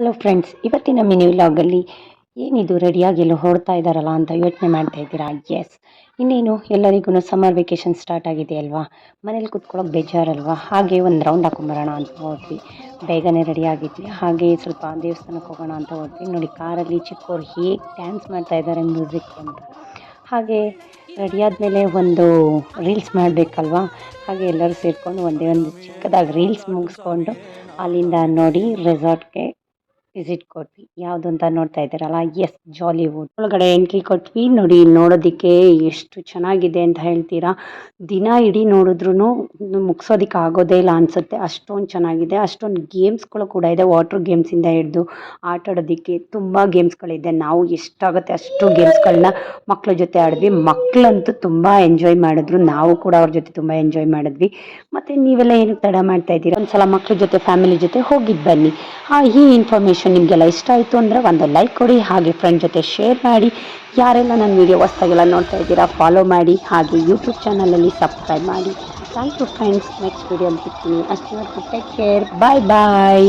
Hello friends ಇವತ್ತಿನ mini ವ್ಲಾಗಲ್ಲಿ ಏನಿದು ರೆಡಿಯಾಗೆಲ್ಲ ಹೊರಡ್ತಾ ಇದ್ದಾರಲ್ಲ ಅಂತ ಯೋಚನೆ ಮಾಡ್ತಾ ಇದ್ದೀರಾ? ಎಸ್ ಇನ್ನೇನು, ಎಲ್ಲರಿಗೂ ಸಮ್ಮರ್ ವೆಕೇಶನ್ ಸ್ಟಾರ್ಟ್ ಆಗಿದೆ ಅಲ್ವಾ? ಮನೇಲಿ ಕೂತ್ಕೊಳ್ಳೋಕೆ ಬೇಜಾರಲ್ವಾ? ಹಾಗೆ ಒಂದು ರೌಂಡ್ ಹಾಕೊಂಬರೋಣ ಅಂತ ಹೋದ್ವಿ. ಬೇಗನೆ ರೆಡಿ ಆಗಿದ್ವಿ. ಹಾಗೆ ಸ್ವಲ್ಪ ದೇವಸ್ಥಾನಕ್ಕೆ ಹೋಗೋಣ ಅಂತ ಹೋದ್ವಿ. ನೋಡಿ, ಕಾರಲ್ಲಿ ಚಿಕ್ಕವ್ರು ಹೇಗೆ ಡ್ಯಾನ್ಸ್ ಮಾಡ್ತಾ ಇದ್ದಾರೆ ಮ್ಯೂಸಿಕ್ ಅಂತ. ಹಾಗೆ ರೆಡಿ ಆದಮೇಲೆ ಒಂದು ರೀಲ್ಸ್ ಮಾಡಬೇಕಲ್ವಾ? ಹಾಗೆ ಎಲ್ಲರೂ ಸೇರಿಕೊಂಡು ಒಂದೇ ಒಂದು ಚಿಕ್ಕದಾಗಿ ರೀಲ್ಸ್ ಮುಗಿಸ್ಕೊಂಡು ಅಲ್ಲಿಂದ ನೋಡಿ ರೆಸಾರ್ಟ್ಗೆ ವಿಸಿಟ್ ಕೊಟ್ವಿ ಯಾವುದು ಅಂತ ನೋಡ್ತಾ ಇದ್ದೀರಲ್ಲ, ಎಸ್, ಜಾಲಿವುಡ್. ಒಳಗಡೆ ಎಂಟ್ರಿ ಕೊಟ್ವಿ. ನೋಡಿ, ನೋಡೋದಕ್ಕೆ ಎಷ್ಟು ಚೆನ್ನಾಗಿದೆ ಅಂತ ಹೇಳ್ತೀರಾ? ದಿನ ಇಡೀ ನೋಡಿದ್ರು ಮುಗಿಸೋದಕ್ಕೆ ಆಗೋದೇ ಇಲ್ಲ ಅನಿಸುತ್ತೆ. ಅಷ್ಟೊಂದು ಚೆನ್ನಾಗಿದೆ. ಅಷ್ಟೊಂದು ಗೇಮ್ಸ್ಗಳು ಕೂಡ ಇದೆ. ವಾಟರ್ ಗೇಮ್ಸಿಂದ ಹಿಡಿದು ಆಟ ಆಡೋದಕ್ಕೆ ತುಂಬ ಗೇಮ್ಸ್ಗಳಿದೆ. ನಾವು ಎಷ್ಟಾಗುತ್ತೆ ಅಷ್ಟು ಗೇಮ್ಸ್ಗಳನ್ನ ಮಕ್ಕಳ ಜೊತೆ ಆಡಿದ್ವಿ. ಮಕ್ಕಳಂತೂ ತುಂಬ ಎಂಜಾಯ್ ಮಾಡಿದ್ರು. ನಾವು ಕೂಡ ಅವ್ರ ಜೊತೆ ತುಂಬ ಎಂಜಾಯ್ ಮಾಡಿದ್ವಿ. ಮತ್ತು ನೀವೆಲ್ಲ ಏನಕ್ಕೆ ತಡ ಮಾಡ್ತಾ ಇದ್ದೀರಾ? ಒಂದ್ಸಲ ಮಕ್ಕಳ ಜೊತೆ, ಫ್ಯಾಮಿಲಿ ಜೊತೆ ಹೋಗಿದ್ದು ಬನ್ನಿ. ಈ ಇನ್ಫಾರ್ಮೇಷನ್ ನಿಮಗೆಲ್ಲ ಇಷ್ಟ ಆಯಿತು ಅಂದರೆ ಒಂದು ಲೈಕ್ ಕೊಡಿ, ಹಾಗೆ ಫ್ರೆಂಡ್ ಜೊತೆ ಶೇರ್ ಮಾಡಿ. ಯಾರೆಲ್ಲ ನನ್ನ ವೀಡಿಯೋ ಹೊಸ್ದಾಗೆಲ್ಲ ನೋಡ್ತಾ ಇದ್ದೀರಾ ಫಾಲೋ ಮಾಡಿ, ಹಾಗೆ ಯೂಟ್ಯೂಬ್ ಚಾನಲಲ್ಲಿ ಸಬ್ಸ್ಕ್ರೈಬ್ ಮಾಡಿ. ಥ್ಯಾಂಕ್ ಯು ಫ್ರೆಂಡ್ಸ್ ನೆಕ್ಸ್ಟ್ ವೀಡಿಯೋಲಿ ಸಿಗ್ತೀನಿ. ಅಷ್ಟು ಟೇಕ್ ಕೇರ್ ಬಾಯ್ ಬಾಯ್